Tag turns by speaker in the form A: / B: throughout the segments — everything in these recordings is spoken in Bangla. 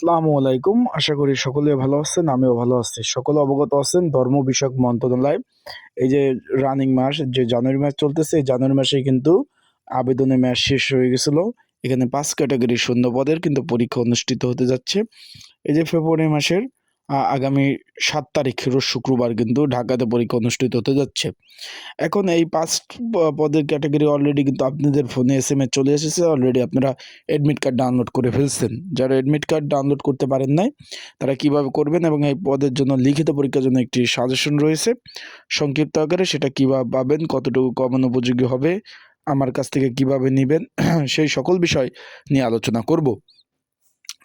A: আসসালামু আলাইকুম। আশা করি সকলে ভালো আছেন, আমিও ভালো আছি। সকলে অবগত আছেন ধর্ম বিষয়ক মন্ত্রণালয়। এই যে রানিং মাস, যে জানুয়ারি মাস চলতেছে জানুয়ারি মাসে কিন্তু আবেদনের ম্যাচ শেষ হয়ে গেছিল। এখানে পাঁচ ক্যাটাগরি শূন্য পদের কিন্তু পরীক্ষা অনুষ্ঠিত হতে যাচ্ছে। এই যে ফেব্রুয়ারি মাসের আগামী সাত তারিখ রোজ শুক্রবার কিন্তু ঢাকাতে পরীক্ষা অনুষ্ঠিত হতে যাচ্ছে। এখন এই পাঁচ পদের ক্যাটাগরি অলরেডি কিন্তু আপনাদের ফোনে এস এম এ চলে এসেছে অলরেডি আপনারা অ্যাডমিট কার্ড ডাউনলোড করে ফেলছেন। যারা অ্যাডমিট কার্ড ডাউনলোড করতে পারেন নাই, তারা কীভাবে করবেন এবং এই পদের জন্য লিখিত পরীক্ষার জন্য একটি সাজেশন রয়েছে। সংক্ষিপ্ত আকারে সেটা কীভাবে পাবেন, কতটুকু কমন উপযোগী হবে, আমার কাছ থেকে কীভাবে নেবেন, সেই সকল বিষয় নিয়ে আলোচনা করব।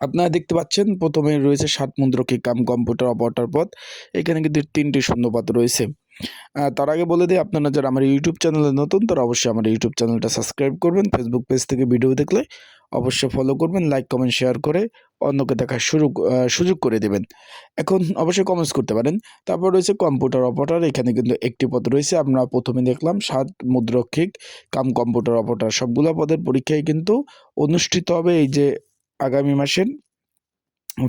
A: আপনারা দেখতে পাচ্ছেন, প্রথমে রয়েছে সাত মুদ্রকে কাম, কম্পিউটার, অপারেটর পদ। এখানে কিন্তু তিনটি শূন্যপাত রয়েছে। তার আগে বলে দিই, আপনারা যারা আমার ইউটিউব চ্যানেলে নতুন, তারা অবশ্যই আমার ইউটিউব চ্যানেলটা সাবস্ক্রাইব করবেন। ফেসবুক পেজ থেকে ভিডিও দেখলে অবশ্যই ফলো করবেন লাইক কমেন্ট শেয়ার করে অন্যকে দেখার শুরু সুযোগ করে দেবেন। এখন অবশ্যই কমেন্টস করতে পারেন। তারপর রয়েছে কম্পিউটার, অপারেটর, এখানে কিন্তু একটি পদ রয়েছে। আমরা প্রথমে দেখলাম সাত মুদ্রক্ষিক, কাম, কম্পিউটার, অপারেটর সবগুলো পদের পরীক্ষায় কিন্তু অনুষ্ঠিত হবে। এই যে আগামী মাসের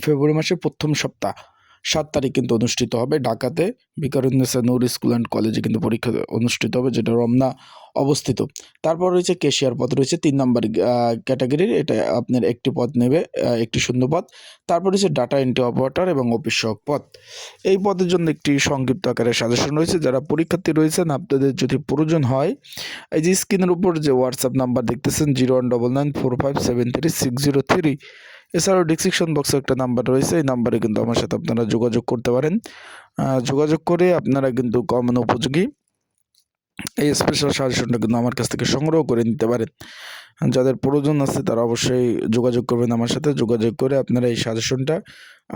A: ফেব্রুয়ারি মাসের প্রথম সপ্তাহ। সাত তারিখ কিন্তু অনুষ্ঠিত হবে ঢাকাতে। বিকারুন্নেসা নূর স্কুল অ্যান্ড কলেজে কিন্তু পরীক্ষা অনুষ্ঠিত হবে, যেটা রমনা অবস্থিত। তারপর রয়েছে কেশিয়ার পদ, রয়েছে তিন নম্বর ক্যাটাগরির। এটা আপনার একটি পদ নেবে একটি শূন্য পদ। তারপর রয়েছে ডাটা এন্ট্রি অপারেটর এবং অফিস সহক পদ। এই পদের জন্য একটি সংক্ষিপ্ত আকারে সাজেশন রয়েছে। যারা পরীক্ষার্থী রয়েছেন, আপনাদের যদি প্রয়োজন হয়, এই যে স্ক্রিনের উপর যে হোয়াটসঅ্যাপ নাম্বার দেখতেছেন zero one double nine four five seven three six zero three এছাড়াও ডিসক্রিপশন বক্সে একটা নাম্বার রয়েছে, এই নাম্বারে কিন্তু আমার সাথে আপনারা যোগাযোগ করতে পারেন। যোগাযোগ করে আপনারা কিন্তু কমন উপযোগী এই স্পেশাল সাজেশনটা কিন্তু আমার কাছ থেকে সংগ্রহ করে নিতে পারেন। যাদের প্রয়োজন আছে তারা অবশ্যই যোগাযোগ করবেন আমার সাথে, যোগাযোগ করে আপনারা এই সাজেশনটা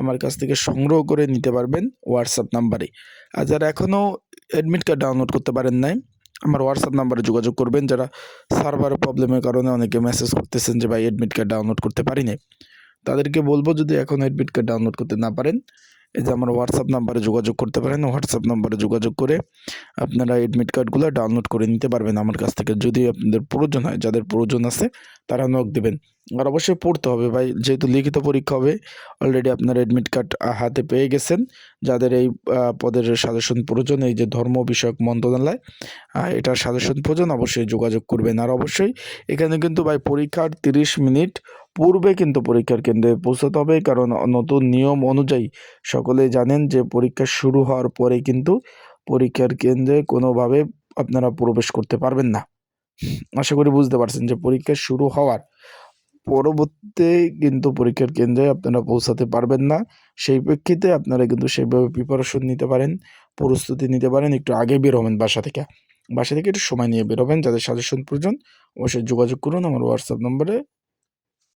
A: আমার কাছ থেকে সংগ্রহ করে নিতে পারবেন হোয়াটসঅ্যাপ নাম্বারে আর যারা এখনও অ্যাডমিট কার্ড ডাউনলোড করতে পারেন নাই, আমার হোয়াটসঅ্যাপ নাম্বারে যোগাযোগ করবেন। যারা সার্ভার প্রবলেমের কারণে অনেকে মেসেজ করতেছেন যে, ভাই অ্যাডমিট কার্ড ডাউনলোড করতে পারি নাই তাদেরকে বলব যদি এখন অ্যাডমিট কার্ড ডাউনলোড করতে না পারেন, এই যে আমার হোয়াটসঅ্যাপ নাম্বারে যোগাযোগ করতে পারেন হোয়াটসঅ্যাপ নাম্বারে যোগাযোগ করে আপনারা অ্যাডমিট কার্ডগুলো ডাউনলোড করে নিতে পারবেন আমার কাছ থেকে। যদি আপনাদের প্রয়োজন হয়, যাদের প্রয়োজন আছে, তারা নক দেবেন। আর অবশ্যই পড়তে হবে ভাই, যেহেতু লিখিত পরীক্ষা হবে অলরেডি আপনারা অ্যাডমিট কার্ড হাতে পেয়ে গেছেন। যাদের এই পদের সাজেশন প্রয়োজন, এই যে ধর্ম বিষয়ক মন্ত্রণালয় এটার সাজেশন প্রয়োজন, অবশ্যই যোগাযোগ করবেন। আর অবশ্যই এখানে কিন্তু ভাই পরীক্ষার তিরিশ মিনিট পূর্বে কিন্তু পরীক্ষার কেন্দ্রে পৌঁছতে হবে। কারণ নতুন নিয়ম অনুযায়ী সকলেই জানেন যে পরীক্ষা শুরু হওয়ার পরে কিন্তু পরীক্ষার কেন্দ্রে কোনোভাবে আপনারা প্রবেশ করতে পারবেন না। আশা করি বুঝতে পারছেন যে পরীক্ষা শুরু হওয়ার পরবর্তী কিন্তু পরীক্ষার কেন্দ্রে আপনারা পৌঁছাতে পারবেন না। সেই প্রেক্ষিতে আপনারা কিন্তু সেইভাবে প্রিপারেশন নিতে পারেন, প্রস্তুতি নিতে পারেন, একটু আগে বের হবেন বাসা থেকে। বাসা থেকে একটু সময় নিয়ে বেরোবেন যাদের সাজেশন প্রয়োজন, অবশ্যই যোগাযোগ করুন। আমার হোয়াটসঅ্যাপ নম্বরে